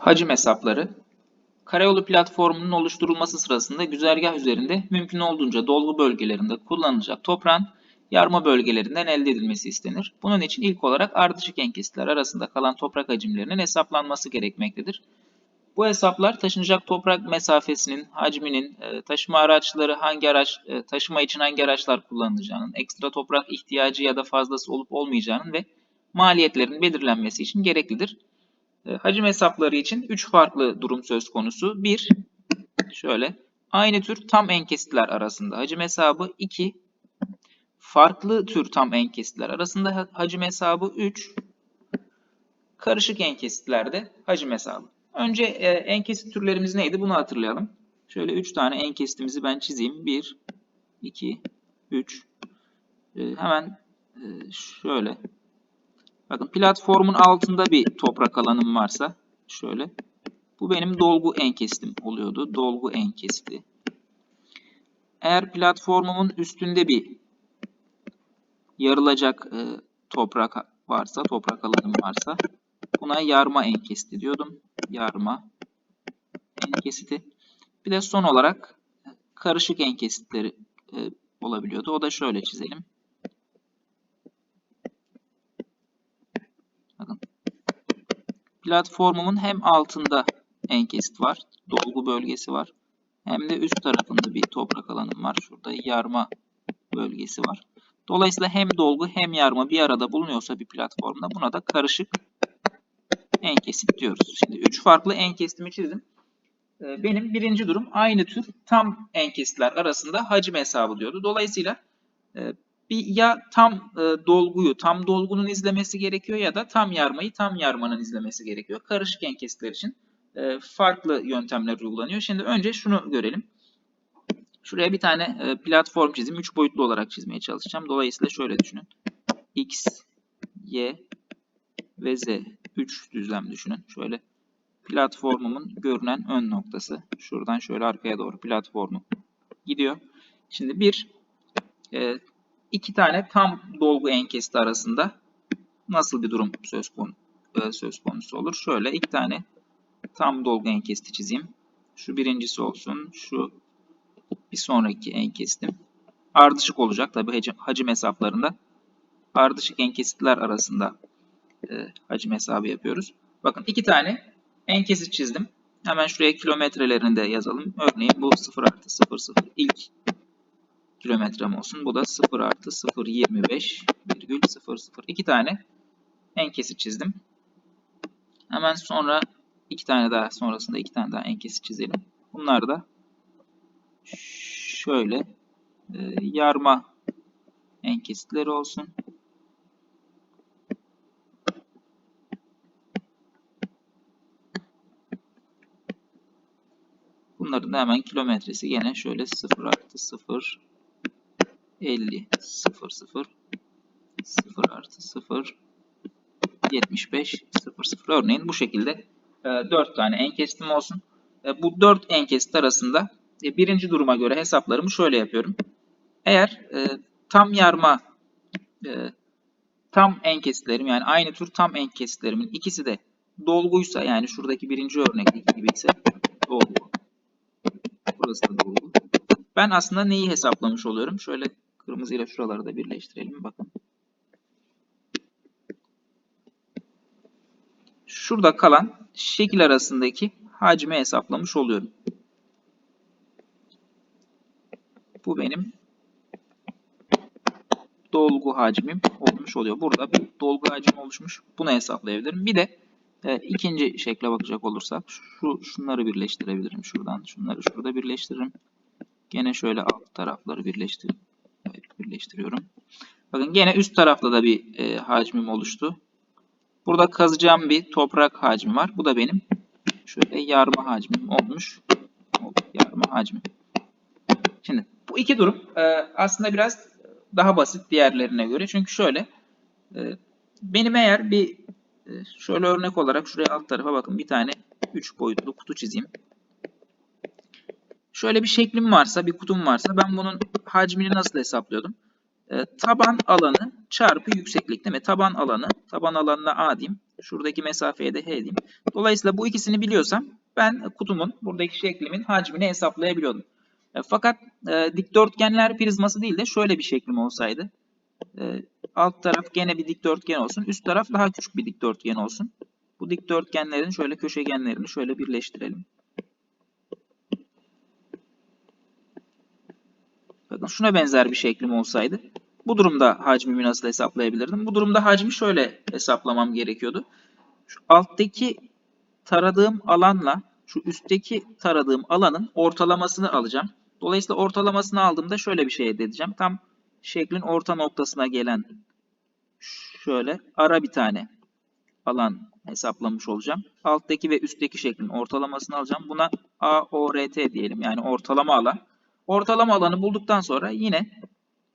Hacim hesapları. Karayolu platformunun oluşturulması sırasında güzergah üzerinde mümkün olduğunca dolgu bölgelerinde kullanılacak toprağın yarma bölgelerinden elde edilmesi istenir. Bunun için ilk olarak ardışık enkesitler arasında kalan toprak hacimlerinin hesaplanması gerekmektedir. Bu hesaplar taşınacak toprak mesafesinin, hacminin, e, taşıma araçları hangi araç, e, taşıma için hangi araçlar kullanılacağının, ekstra toprak ihtiyacı ya da fazlası olup olmayacağının ve maliyetlerin belirlenmesi için gereklidir. E, Hacim hesapları için 3 farklı durum söz konusu. 1. Şöyle. Aynı tür tam enkesitler arasında hacim hesabı. 2. Farklı tür tam enkesitler arasında ha- hacim hesabı. 3. Karışık enkesitlerde hacim hesabı. Önce e, enkesit türlerimiz neydi? Bunu hatırlayalım. Şöyle 3 tane enkesitimizi ben çizeyim. 1, 2, 3. E, hemen e, şöyle Bakın platformun altında bir toprak alanım varsa şöyle. Bu benim dolgu enkestim oluyordu. Dolgu enkesti. Eğer platformumun üstünde bir yarılacak e, toprak varsa, toprak alanım varsa buna yarma enkesti diyordum. Yarma enkesiti. Bir de son olarak karışık enkesitleri e, olabiliyordu. O da şöyle çizelim. Bakın. Platformumun hem altında enkesit var, dolgu bölgesi var. Hem de üst tarafında bir toprak alanım var. Şurada yarma bölgesi var. Dolayısıyla hem dolgu hem yarma bir arada bulunuyorsa bir platformda buna da karışık enkesit diyoruz. Şimdi üç farklı enkesitimi çizdim. Ee, Benim birinci durum aynı tür tam enkesitler arasında hacim hesabı diyordu. Dolayısıyla e, bir ya tam e, dolguyu tam dolgunun izlemesi gerekiyor ya da tam yarmayı tam yarmanın izlemesi gerekiyor. Karışık enkesitler için e, farklı yöntemler uygulanıyor. Şimdi önce şunu görelim. Şuraya bir tane e, platform çizim. 3 boyutlu olarak çizmeye çalışacağım. Dolayısıyla şöyle düşünün. X, Y ve Z. 3 düzlem düşünün. Şöyle platformumun görünen ön noktası. Şuradan şöyle arkaya doğru platformu gidiyor. Şimdi bir e, iki tane tam dolgu enkesti arasında nasıl bir durum söz konusu, söz konusu olur? Şöyle iki tane tam dolgu enkesti çizeyim. Şu birincisi olsun. Şu bir sonraki enkestim. Ardışık olacak tabi hacim, hacim hesaplarında. Ardışık enkesitler arasında e, hacim hesabı yapıyoruz. Bakın iki tane enkesit çizdim. Hemen şuraya kilometrelerini de yazalım. Örneğin bu 0 artı 0 0 ilk kilometrem olsun. Bu da 0 artı 0 25 virgül 0 0. İki tane enkesit çizdim. Hemen sonra iki tane daha sonrasında iki tane daha enkesit çizelim. Bunlar da şöyle e, yarma enkesitleri olsun. Bunların da hemen kilometresi gene şöyle 0 artı 0 50 0 0 0 artı 0 75 0 0 örneğin bu şekilde e, 4 tane enkesitim olsun. E, bu 4 enkesit arasında e, birinci duruma göre hesaplarımı şöyle yapıyorum. Eğer e, tam yarma e, tam enkesitlerim yani aynı tür tam enkesitlerimin ikisi de dolguysa yani şuradaki birinci örnekteki gibi ise dolgu. Burası da dolgu. Ben aslında neyi hesaplamış oluyorum? Şöyle kırmızıyla şuraları da birleştirelim. Bakın. Şurada kalan şekil arasındaki hacmi hesaplamış oluyorum. Bu benim dolgu hacmim olmuş oluyor. Burada bir dolgu hacim oluşmuş. Bunu hesaplayabilirim. Bir de e, ikinci şekle bakacak olursak şu şunları birleştirebilirim şuradan. Şunları şurada birleştiririm. Gene şöyle alt tarafları birleştir evet, birleştiriyorum. Bakın gene üst tarafta da bir e, hacmim oluştu. Burada kazacağım bir toprak hacmi var. Bu da benim şöyle yarma hacmim olmuş. Yarma hacmi. Şimdi bu iki durum e, aslında biraz daha basit diğerlerine göre. Çünkü şöyle e, benim eğer bir e, şöyle örnek olarak şuraya alt tarafa bakın bir tane 3 boyutlu kutu çizeyim. Şöyle bir şeklim varsa, bir kutum varsa ben bunun hacmini nasıl hesaplıyordum? E, taban alanı çarpı yükseklik değil mi? Taban alanı, taban alanına A diyeyim. Şuradaki mesafeye de H diyeyim. Dolayısıyla bu ikisini biliyorsam ben kutumun buradaki şeklimin hacmini hesaplayabiliyordum. E, Fakat e, dikdörtgenler prizması değil de şöyle bir şeklim olsaydı. E, alt taraf gene bir dikdörtgen olsun. Üst taraf daha küçük bir dikdörtgen olsun. Bu dikdörtgenlerin şöyle köşegenlerini şöyle birleştirelim. Bakın şuna benzer bir şeklim olsaydı. Bu durumda hacmimi nasıl hesaplayabilirdim? Bu durumda hacmi şöyle hesaplamam gerekiyordu. Şu alttaki taradığım alanla şu üstteki taradığım alanın ortalamasını alacağım. Dolayısıyla ortalamasını aldığımda şöyle bir şey edeceğim. Tam şeklin orta noktasına gelen şöyle ara bir tane alan hesaplamış olacağım. Alttaki ve üstteki şeklin ortalamasını alacağım. Buna AORT diyelim yani ortalama alan. Ortalama alanı bulduktan sonra yine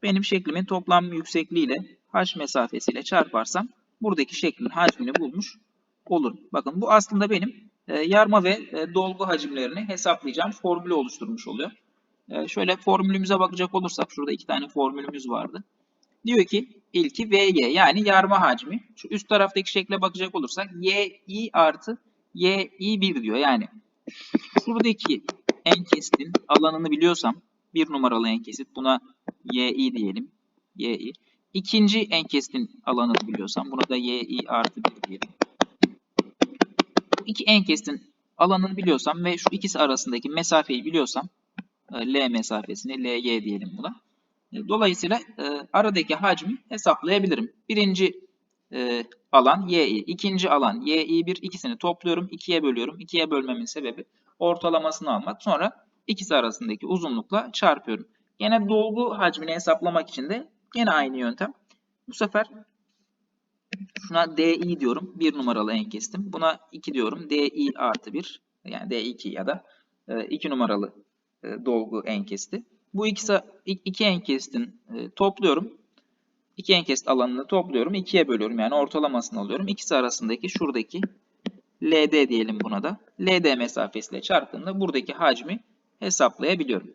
benim şeklimin toplam yüksekliğiyle h mesafesiyle çarparsam buradaki şeklin hacmini bulmuş olurum. Bakın bu aslında benim e, yarma ve e, dolgu hacimlerini hesaplayacağım formülü oluşturmuş oluyor. E, şöyle formülümüze bakacak olursak şurada iki tane formülümüz vardı. Diyor ki ilki VY yani yarma hacmi. Şu üst taraftaki şekle bakacak olursak YI artı YI1 diyor. Yani şuradaki en kestin alanını biliyorsam bir numaralı en buna YI diyelim. YI. İkinci en alanını biliyorsam buna da YI artı 1 diyelim. İki en kestin alanını biliyorsam ve şu ikisi arasındaki mesafeyi biliyorsam e, L mesafesini LY diyelim buna. E, Dolayısıyla e, aradaki hacmi hesaplayabilirim. Birinci alan YI, ikinci alan YI1 ikisini topluyorum, ikiye bölüyorum. İkiye bölmemin sebebi ortalamasını almak. Sonra ikisi arasındaki uzunlukla çarpıyorum. Gene dolgu hacmini hesaplamak için de gene aynı yöntem. Bu sefer şuna DI diyorum. Bir numaralı en kestim. Buna 2 diyorum. DI artı 1. Yani D2 ya da 2 numaralı dolgu enkesti. Bu ikisi iki enkestin topluyorum. İki enkest alanını topluyorum. ikiye bölüyorum. Yani ortalamasını alıyorum. İkisi arasındaki şuradaki LD diyelim buna da. LD mesafesiyle çarptığımda buradaki hacmi hesaplayabiliyorum.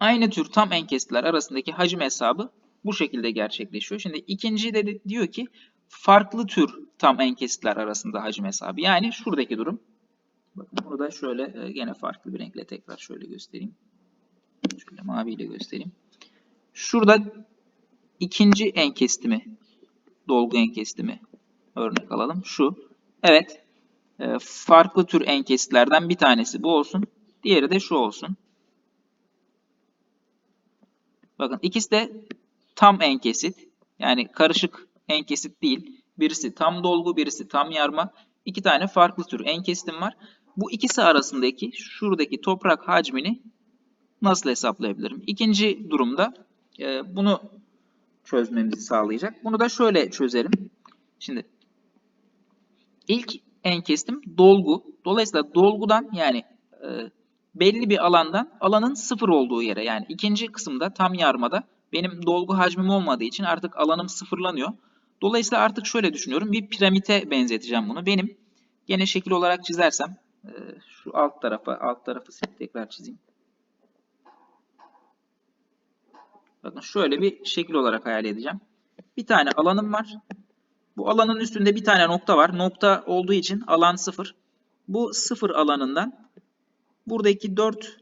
Aynı tür tam enkestiler arasındaki hacim hesabı bu şekilde gerçekleşiyor. Şimdi ikinci de diyor ki farklı tür tam enkesitler arasında hacim hesabı. Yani şuradaki durum. Bakın bunu da şöyle gene farklı bir renkle tekrar şöyle göstereyim. Şöyle maviyle göstereyim. Şurada ikinci enkestimi, dolgu enkestimi örnek alalım. Şu. Evet. Farklı tür enkestlerden bir tanesi bu olsun. Diğeri de şu olsun. Bakın ikisi de tam enkesit. Yani karışık enkesit değil. Birisi tam dolgu, birisi tam yarma. İki tane farklı tür enkesitim var. Bu ikisi arasındaki şuradaki toprak hacmini nasıl hesaplayabilirim? İkinci durumda e, bunu çözmemizi sağlayacak. Bunu da şöyle çözerim. Şimdi ilk enkestim dolgu. Dolayısıyla dolgudan yani e, belli bir alandan alanın sıfır olduğu yere yani ikinci kısımda tam yarmada benim dolgu hacmim olmadığı için artık alanım sıfırlanıyor. Dolayısıyla artık şöyle düşünüyorum. Bir piramite benzeteceğim bunu. Benim gene şekil olarak çizersem e, şu alt tarafa alt tarafı tekrar çizeyim. Bakın şöyle bir şekil olarak hayal edeceğim. Bir tane alanım var. Bu alanın üstünde bir tane nokta var. Nokta olduğu için alan sıfır. Bu sıfır alanından buradaki dört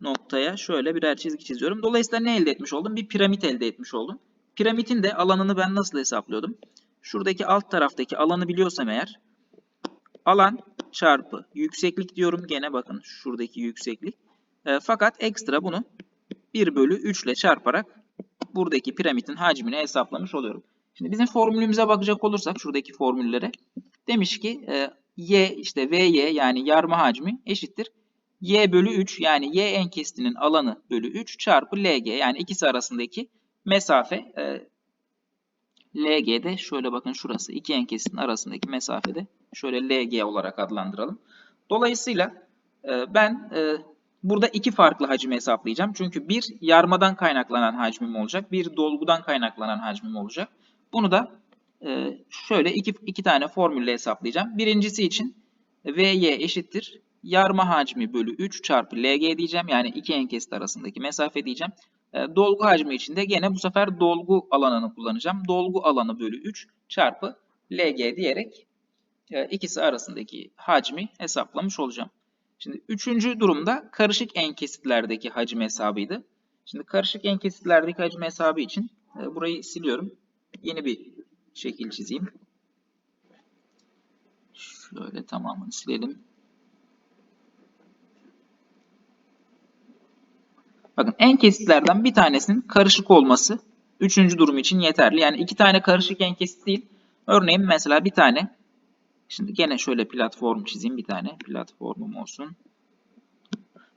noktaya şöyle birer çizgi çiziyorum. Dolayısıyla ne elde etmiş oldum? Bir piramit elde etmiş oldum. Piramitin de alanını ben nasıl hesaplıyordum? Şuradaki alt taraftaki alanı biliyorsam eğer alan çarpı yükseklik diyorum. Gene bakın şuradaki yükseklik. E, fakat ekstra bunu 1 bölü 3 ile çarparak buradaki piramitin hacmini hesaplamış oluyorum. Şimdi bizim formülümüze bakacak olursak şuradaki formüllere demiş ki e, y işte vy yani yarma hacmi eşittir y bölü 3 yani y enkestinin alanı bölü 3 çarpı lg yani ikisi arasındaki mesafe e, lg'de şöyle bakın şurası iki enkestin arasındaki mesafede şöyle lg olarak adlandıralım. Dolayısıyla e, ben e, burada iki farklı hacim hesaplayacağım. Çünkü bir yarmadan kaynaklanan hacmim olacak. Bir dolgudan kaynaklanan hacmim olacak. Bunu da e, şöyle iki, iki tane formülle hesaplayacağım. Birincisi için Vy eşittir yarma hacmi bölü 3 çarpı Lg diyeceğim. Yani iki enkesit arasındaki mesafe diyeceğim. E, dolgu hacmi için de gene bu sefer dolgu alanını kullanacağım. Dolgu alanı bölü 3 çarpı LG diyerek e, ikisi arasındaki hacmi hesaplamış olacağım. Şimdi üçüncü durumda karışık enkesitlerdeki hacim hesabıydı. Şimdi karışık enkesitlerdeki hacim hesabı için burayı siliyorum. Yeni bir şekil çizeyim. Şöyle tamamını silelim. Bakın en kesitlerden bir tanesinin karışık olması üçüncü durum için yeterli. Yani iki tane karışık en kesit değil. Örneğin mesela bir tane Şimdi gene şöyle platform çizeyim bir tane. Platformum olsun.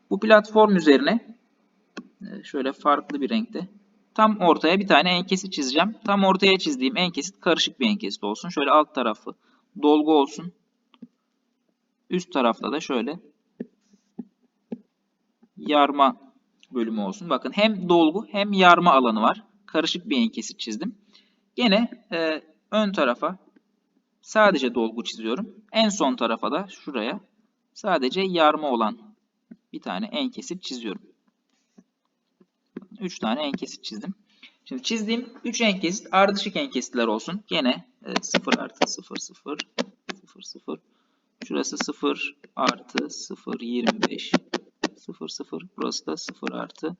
Bu platform üzerine e, şöyle farklı bir renkte tam ortaya bir tane enkesit çizeceğim. Tam ortaya çizdiğim enkesit karışık bir enkesit olsun. Şöyle alt tarafı dolgu olsun. Üst tarafta da şöyle yarma bölümü olsun. Bakın hem dolgu hem yarma alanı var. Karışık bir enkesit çizdim. Gene e, ön tarafa sadece dolgu çiziyorum. En son tarafa da şuraya sadece yarma olan bir tane en kesit çiziyorum. 3 tane en kesit çizdim. Şimdi çizdiğim 3 en kesit ardışık en kesitler olsun. Gene e, 0 artı 0 0 0 0 Şurası 0 artı 0 25 0 0 burası da 0 artı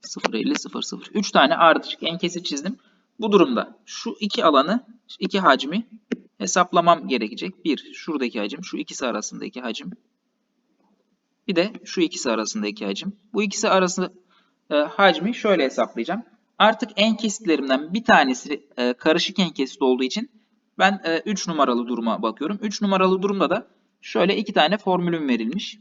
0 50 0 0 3 tane ardışık en kesit çizdim. Bu durumda şu iki alanı, iki hacmi hesaplamam gerekecek. Bir, şuradaki hacim, şu ikisi arasındaki hacim. Bir de şu ikisi arasındaki hacim. Bu ikisi arası e, hacmi şöyle hesaplayacağım. Artık en kesitlerimden bir tanesi e, karışık en kesit olduğu için ben 3 e, numaralı duruma bakıyorum. 3 numaralı durumda da şöyle iki tane formülüm verilmiş.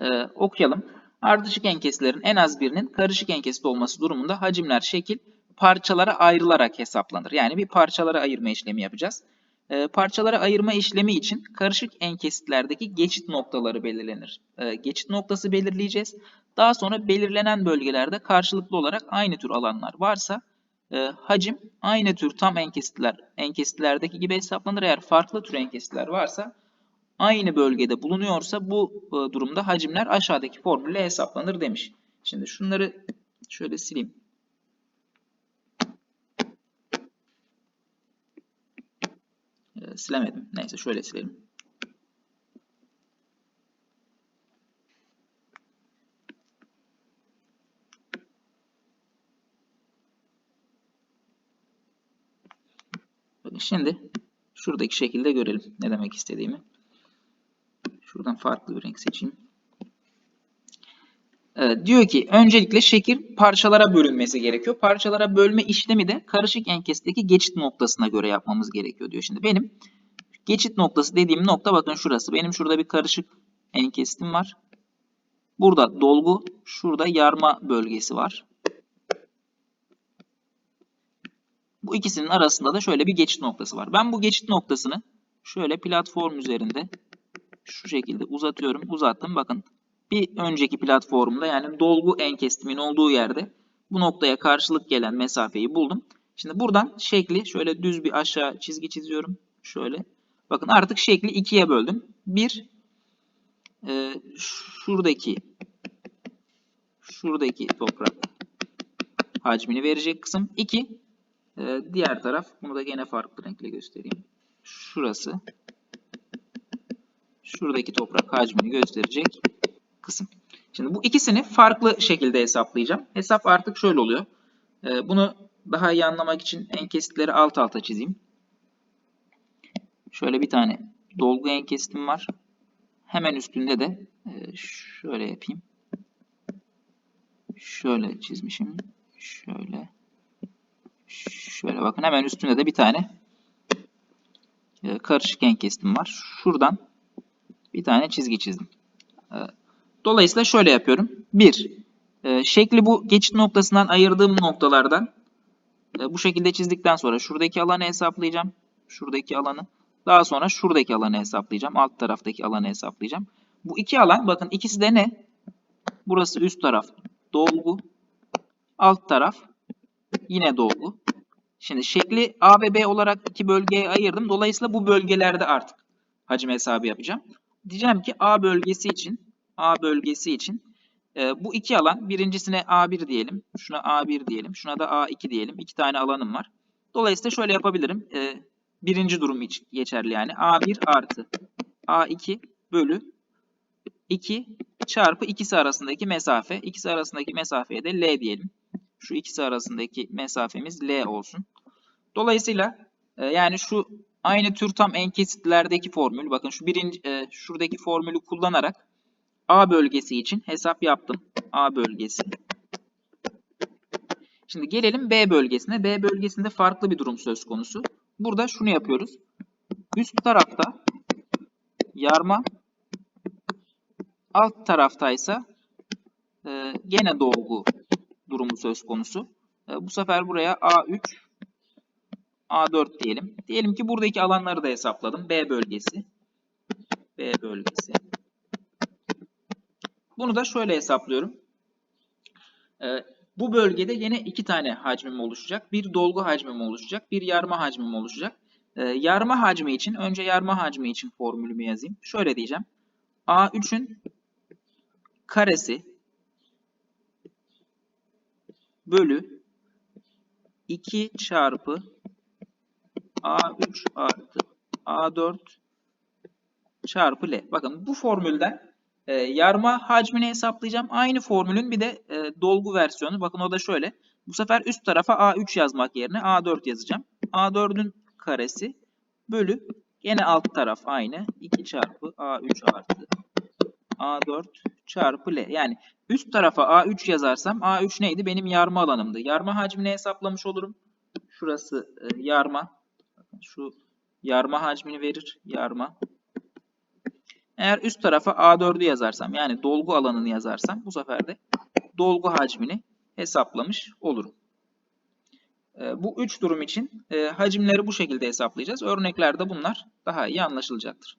E, okuyalım. Ardışık enkeslerin en az birinin karışık enkesit olması durumunda hacimler şekil parçalara ayrılarak hesaplanır. Yani bir parçalara ayırma işlemi yapacağız. E, parçalara ayırma işlemi için karışık enkesitlerdeki geçit noktaları belirlenir. E, geçit noktası belirleyeceğiz. Daha sonra belirlenen bölgelerde karşılıklı olarak aynı tür alanlar varsa e, hacim aynı tür tam enkesitler, enkesitlerdeki gibi hesaplanır. Eğer farklı tür enkesitler varsa aynı bölgede bulunuyorsa bu e, durumda hacimler aşağıdaki formülle hesaplanır demiş. Şimdi şunları şöyle sileyim. E, silemedim. Neyse şöyle silelim. Bakın şimdi şuradaki şekilde görelim ne demek istediğimi. Şuradan farklı bir renk seçeyim. Ee, diyor ki öncelikle şekil parçalara bölünmesi gerekiyor. Parçalara bölme işlemi de karışık enkesteki geçit noktasına göre yapmamız gerekiyor diyor. Şimdi benim geçit noktası dediğim nokta bakın şurası. Benim şurada bir karışık enkestim var. Burada dolgu, şurada yarma bölgesi var. Bu ikisinin arasında da şöyle bir geçit noktası var. Ben bu geçit noktasını şöyle platform üzerinde şu şekilde uzatıyorum. Uzattım. Bakın bir önceki platformda yani dolgu enkestimin olduğu yerde bu noktaya karşılık gelen mesafeyi buldum. Şimdi buradan şekli şöyle düz bir aşağı çizgi çiziyorum. Şöyle. Bakın artık şekli ikiye böldüm. Bir e, şuradaki şuradaki toprak hacmini verecek kısım. İki e, diğer taraf. Bunu da gene farklı renkle göstereyim. Şurası şuradaki toprak hacmini gösterecek kısım. Şimdi bu ikisini farklı şekilde hesaplayacağım. Hesap artık şöyle oluyor. Ee, bunu daha iyi anlamak için en kesitleri alt alta çizeyim. Şöyle bir tane dolgu en kesitim var. Hemen üstünde de e, şöyle yapayım. Şöyle çizmişim. Şöyle. Şöyle bakın hemen üstünde de bir tane e, karışık en kesitim var. Şuradan bir tane çizgi çizdim. Dolayısıyla şöyle yapıyorum. 1. E, şekli bu geçit noktasından ayırdığım noktalardan e, bu şekilde çizdikten sonra şuradaki alanı hesaplayacağım. Şuradaki alanı. Daha sonra şuradaki alanı hesaplayacağım. Alt taraftaki alanı hesaplayacağım. Bu iki alan bakın ikisi de ne? Burası üst taraf dolgu. Alt taraf yine dolgu. Şimdi şekli A ve B olarak iki bölgeye ayırdım. Dolayısıyla bu bölgelerde artık hacim hesabı yapacağım diyeceğim ki A bölgesi için A bölgesi için e, bu iki alan birincisine A1 diyelim. Şuna A1 diyelim. Şuna da A2 diyelim. İki tane alanım var. Dolayısıyla şöyle yapabilirim. E, birinci durum için geçerli yani. A1 artı A2 bölü 2 çarpı ikisi arasındaki mesafe. İkisi arasındaki mesafeye de L diyelim. Şu ikisi arasındaki mesafemiz L olsun. Dolayısıyla e, yani şu aynı tür tam en kesitlerdeki formül. Bakın şu birinci e, şuradaki formülü kullanarak A bölgesi için hesap yaptım. A bölgesi. Şimdi gelelim B bölgesine. B bölgesinde farklı bir durum söz konusu. Burada şunu yapıyoruz. Üst tarafta yarma, alt taraftaysa e, gene dolgu durumu söz konusu. E, bu sefer buraya A3, A4 diyelim. Diyelim ki buradaki alanları da hesapladım. B bölgesi. B bölgesi. Bunu da şöyle hesaplıyorum. Ee, bu bölgede yine iki tane hacmim oluşacak. Bir dolgu hacmim oluşacak. Bir yarma hacmim oluşacak. Ee, yarma hacmi için önce yarma hacmi için formülümü yazayım. Şöyle diyeceğim. A3'ün karesi bölü 2 çarpı A3 artı A4 çarpı L. Bakın bu formülden e, yarma hacmini hesaplayacağım. Aynı formülün bir de e, dolgu versiyonu. Bakın o da şöyle. Bu sefer üst tarafa A3 yazmak yerine A4 yazacağım. A4'ün karesi bölü gene alt taraf aynı. 2 çarpı A3 artı A4 çarpı L. Yani üst tarafa A3 yazarsam A3 neydi? Benim yarma alanımdı. Yarma hacmini hesaplamış olurum. Şurası e, yarma. Şu yarma hacmini verir. Yarma. Eğer üst tarafa A4'ü yazarsam yani dolgu alanını yazarsam bu sefer de dolgu hacmini hesaplamış olurum. E, bu üç durum için e, hacimleri bu şekilde hesaplayacağız. Örneklerde bunlar daha iyi anlaşılacaktır.